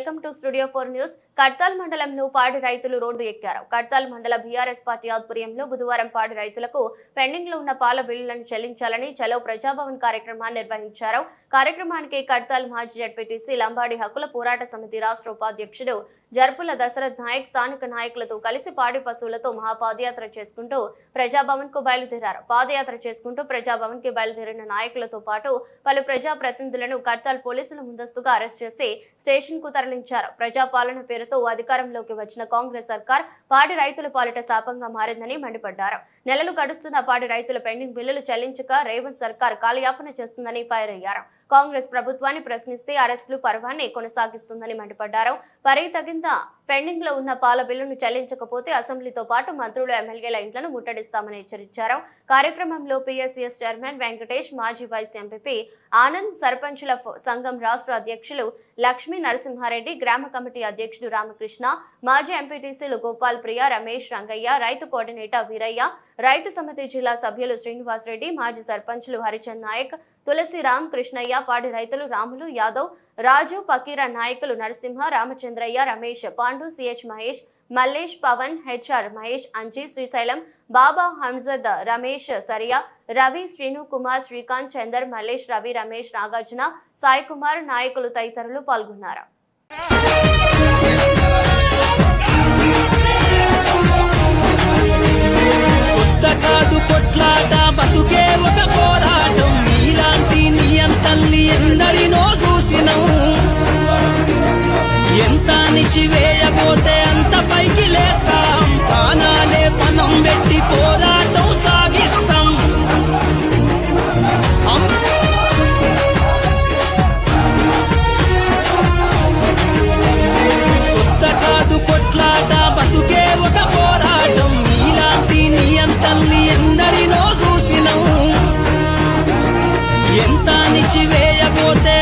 Welcome to Studio Four News. Kadthal మండలంలో పాడి రైతులు రోడ్డు ఎక్కారు. కడ్తాల్ మండల బీఆర్ఎస్ పార్టీ ఆధ్వర్యంలో బుధవారం పాడి రైతులకు పెండింగ్లో ఉన్న పాల బిల్లులను చెల్లించాలని చలో ప్రజాభవన్ కార్యక్రమాన్ని నిర్వహించారు. కార్యక్రమానికి కడ్తాల్ మాజీ జడ్పీటీసీ లంబాడి హక్కుల పోరాట సమితి రాష్ట్ర ఉపాధ్యక్షుడు జర్పుల దశరథ్ నాయక్ స్థానిక నాయకులతో కలిసి పాడి పశువులతో మహాపాదయాత్ర చేసుకుంటూ ప్రజాభవన్కు బయలుదేరారు. పాదయాత్ర చేసుకుంటూ ప్రజాభవన్కి బయలుదేరిన నాయకులతో పాటు పలు ప్రజా ప్రతినిధులను కడ్తాల్ పోలీసులు ముందస్తుగా అరెస్ట్ చేసి స్టేషన్కు తరలించారు ప్రజాపాలన పేరుతో అధికారంలోకి వచ్చిన కాంగ్రెస్ సర్కార్ పాడి రైతుల పాలిట శాపంగా మారిందని మండిపడ్డారు. నెలలు గడుస్తున్న పాడి రైతుల పెండింగ్ బిల్లులు చెల్లించక రేవంత్ సర్కార్ కాలయాపన చేస్తుందని ఫైర్ అయ్యారు. కాంగ్రెస్ ప్రభుత్వాన్ని ప్రశ్నిస్తే అరెస్టులు పర్వాన్ని కొనసాగిస్తుందని మండిపడ్డారు. పరి తగిన పెండింగ్లో ఉన్న పాల బిల్లును చెల్లించకపోతే అసెంబ్లీతో పాటు మంత్రులు ఎమ్మెల్యేల ఇంట్లను ముట్టడిస్తామని హెచ్చరించారు. కార్యక్రమంలో పిఎస్సిఎస్ చైర్మన్ వెంకటేష్ మాజీ వైస్ ఎంపీపీ ఆనంద్ సర్పంచుల సంఘం రాష్ట్ర అధ్యక్షులు లక్ష్మీ నరసింహారెడ్డి గ్రామ కమిటీ అధ్యక్షుడు రామకృష్ణ మాజీ ఎంపీటీసీలు గోపాల్ ప్రియ రమేష్ రంగయ్య రైతు కోఆర్డినేటర్ వీరయ్య రైతు సమితి జిల్లా సభ్యులు శ్రీనివాస్ రెడ్డి మాజీ సర్పంచులు హరిచంద్ నాయక్ తులసిరామ్ కృష్ణయ్య పాడి రైతులు రాములు యాదవ్ రాజు పకీర నాయకులు నరసింహ రామచంద్రయ్య రమేష్ పాండు సిహెచ్ మహేష్ మల్లేష్ పవన్ హెచ్ఆర్ మహేష్ అంజీ శ్రీశైలం బాబా హంజద్ రమేష్ సరియా రవి శ్రీను కుమార్ శ్రీకాంత్ చందర్ మల్లేష్ రవి రమేష్ నాగార్జున సాయి కుమార్ నాయకులు తదితరులు పాల్గొన్నారు. నిలిచివేయబోతే అంత పైకి లేస్తాం. ప్రాణాలే పనం పెట్టి పోరాటం సాగిస్తాం. కొత్త కాదు కొట్లాట బతుకే ఒక పోరాటం. నీలాంటి నీ అంతల్ని ఎందరినో చూసినం ఎంత నిలిచివేయబోతే